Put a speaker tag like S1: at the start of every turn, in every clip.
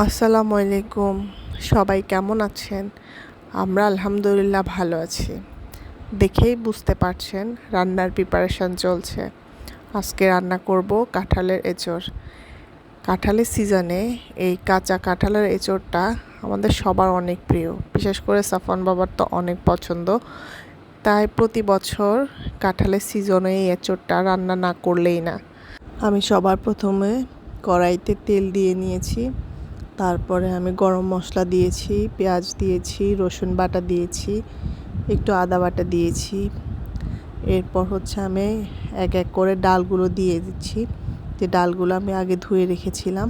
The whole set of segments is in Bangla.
S1: আসসালামু আলাইকুম। সবাই কেমন আছেন? আমরা আলহামদুলিল্লাহ ভালো আছি। দেখেই বুঝতে পারছেন রান্নার প্রিপারেশন চলছে। আজকে রান্না করব কাঁঠালের এঁচড়। কাঁঠালের সিজনে এই কাঁচা কাঁঠালের এঁচড়টা আমাদের সবার অনেক প্রিয়। বিশেষ করে সাফন বাবার তো অনেক পছন্দ। তাই প্রতি বছর কাঁঠালের সিজনে এই এঁচড়টা রান্না না করলেই না। আমি সবার প্রথমে কড়াইতে তেল দিয়ে নিয়েছি। তারপরে আমি গরম মশলা দিয়েছি, পেঁয়াজ দিয়েছি, রসুন বাটা দিয়েছি, একটু আদা বাটা দিয়েছি। এরপর হচ্ছে আমি এক এক করে ডালগুলো দিয়ে দিচ্ছি। যে ডালগুলো আমি আগে ধুয়ে রেখেছিলাম।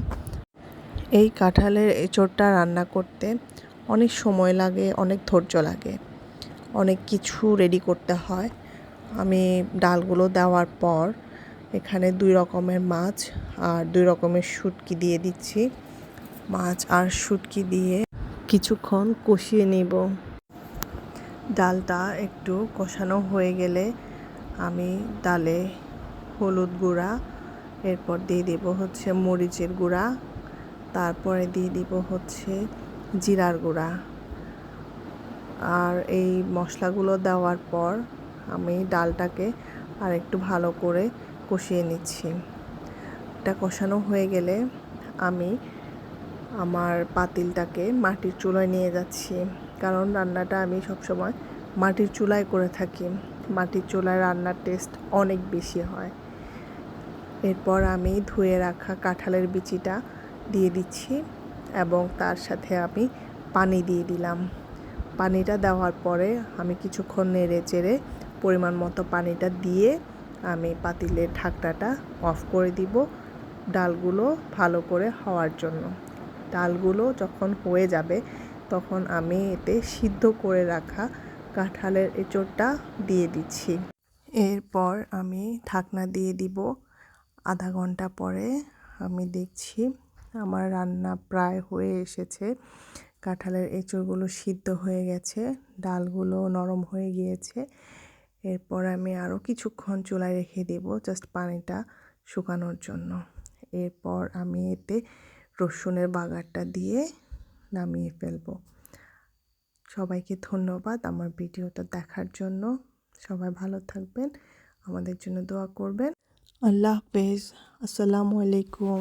S1: এই কাঁঠালের এঁচড়টা রান্না করতে অনেক সময় লাগে, অনেক ধৈর্য লাগে। অনেক কিছু রেডি করতে হয়। আমি ডালগুলো দেওয়ার পর এখানে দুই রকমের মাছ আর দুই রকমের শুটকি দিয়ে দিচ্ছি। মাছ আর শুটকি দিয়ে কিছুক্ষণ কষিয়ে নেব। ডালটা একটু কষানো হয়ে গেলে আমি ডালে হলুদ গুঁড়া, এরপর দিয়ে দেব হচ্ছে মরিচের গুঁড়া, তারপরে দিয়ে দিব হচ্ছে জিরার গুঁড়া। আর এই মশলাগুলো দেওয়ার পর আমি ডালটাকে আর একটু ভালো করে কষিয়ে নিচ্ছি। এটা কষানো হয়ে গেলে আমি আমার পাতিলটাকে মাটির চুলায় নিয়ে যাচ্ছি। কারণ রান্নাটা আমি সবসময় মাটির চুলায় করে থাকি। মাটির চুলায় রান্নার টেস্ট অনেক বেশি হয়। এরপর আমি ধুয়ে রাখা কাঁঠালের বিচিটা দিয়ে দিচ্ছি এবং তার সাথে আমি পানি দিয়ে দিলাম। পানিটা দেওয়ার পরে আমি কিছুক্ষণ নেড়ে চেড়ে পরিমাণ মতো পানিটা দিয়ে আমি পাতিলের ঢাকনাটা অফ করে দিব। ডালগুলো ভালো করে হওয়ার জন্য। ডালগুলো যখন হয়ে যাবে, তখন আমি এতে সিদ্ধ করে রাখা কাঁঠালের এঁচড়টা দিয়ে দিচ্ছি। এরপর আমি ঢাকনা দিয়ে দিব। আধা ঘণ্টা পরে আমি দেখছি আমার রান্না প্রায় হয়ে এসেছে। কাঁঠালের এঁচড়গুলো সিদ্ধ হয়ে গেছে, ডালগুলো নরম হয়ে গিয়েছে। এরপর আমি আরও কিছুক্ষণ চুলায় রেখে দেব জাস্ট পানিটা শুকানোর জন্য। এরপর আমি এতে রসুনের বাগারটা দিয়ে নামিয়ে ফেলব। সবাইকে ধন্যবাদ আমার ভিডিওটা দেখার জন্য। সবাই ভালো থাকবেন, আমাদের জন্য দোয়া করবেন। আল্লাহ হাফেজ, আসসালামু আলাইকুম।